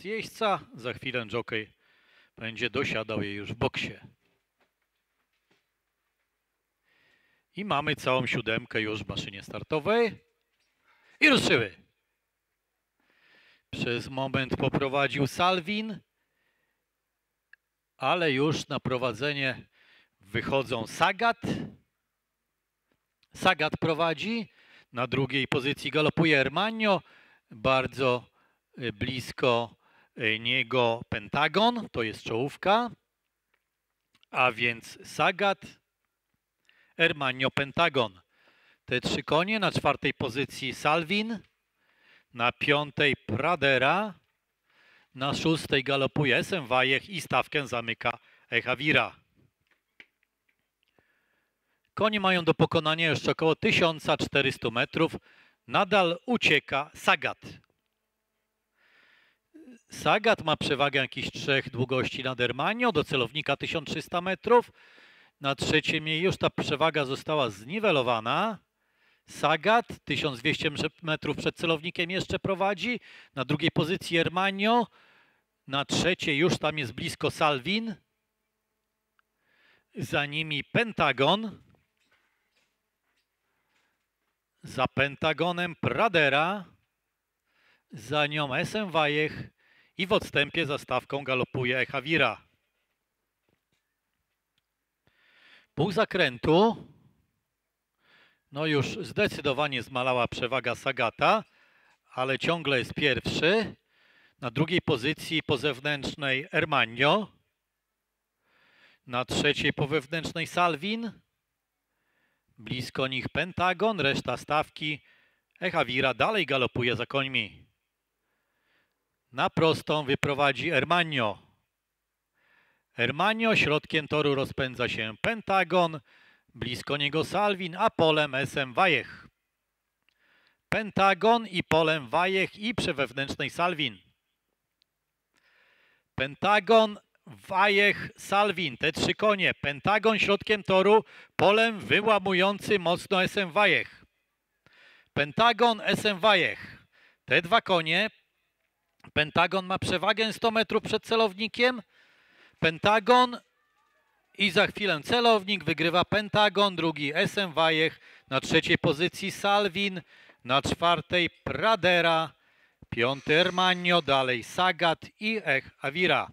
z jeźdźca. Za chwilę jockey będzie dosiadał jej już w boksie. I mamy całą siódemkę już w maszynie startowej. I ruszyły. Przez moment poprowadził Salwin, ale już na prowadzenie wychodzą Sagat. Sagat prowadzi. Na drugiej pozycji galopuje Ermanio. Bardzo y, blisko niego Pentagon. To jest czołówka. A więc Sagat, Ermanio, Pentagon. Te trzy konie. Na czwartej pozycji Salwin. Na piątej Pradera. Na szóstej galopuje SM Wajech i stawkę zamyka Echavira. Konie mają do pokonania jeszcze około 1400 metrów. Nadal ucieka Sagat. Sagat ma przewagę jakichś trzech długości nad Ermanio, do celownika 1300 metrów. Na trzecim jej już ta przewaga została zniwelowana. Sagat 1200 metrów przed celownikiem jeszcze prowadzi. Na drugiej pozycji Ermanio. Na trzeciej już tam jest blisko Salwin. Za nimi Pentagon. Za Pentagonem Pradera. Za nią SM Wajech. I w odstępie za stawką galopuje Echavira. Pół zakrętu. No już zdecydowanie zmalała przewaga Sagata, ale ciągle jest pierwszy. Na drugiej pozycji po zewnętrznej Ermanio. Na trzeciej po wewnętrznej Salwin. Blisko nich Pentagon, reszta stawki. Echavira dalej galopuje za końmi. Na prostą wyprowadzi Ermanio. Ermanio środkiem toru rozpędza się Pentagon. Blisko niego Salwin, a polem SM Wajech. Pentagon i polem Wajech i przy wewnętrznej Salwin. Pentagon, Wajech, Salwin. Te trzy konie. Pentagon środkiem toru, polem wyłamujący mocno SM Wajech. Pentagon, SM Wajech. Te dwa konie. Pentagon ma przewagę 100 metrów przed celownikiem. Pentagon i za chwilę celownik wygrywa Pentagon, drugi SM Wajech, na trzeciej pozycji Salwin, na czwartej Pradera, piąty Ermanio, dalej Sagat i Ech Avira.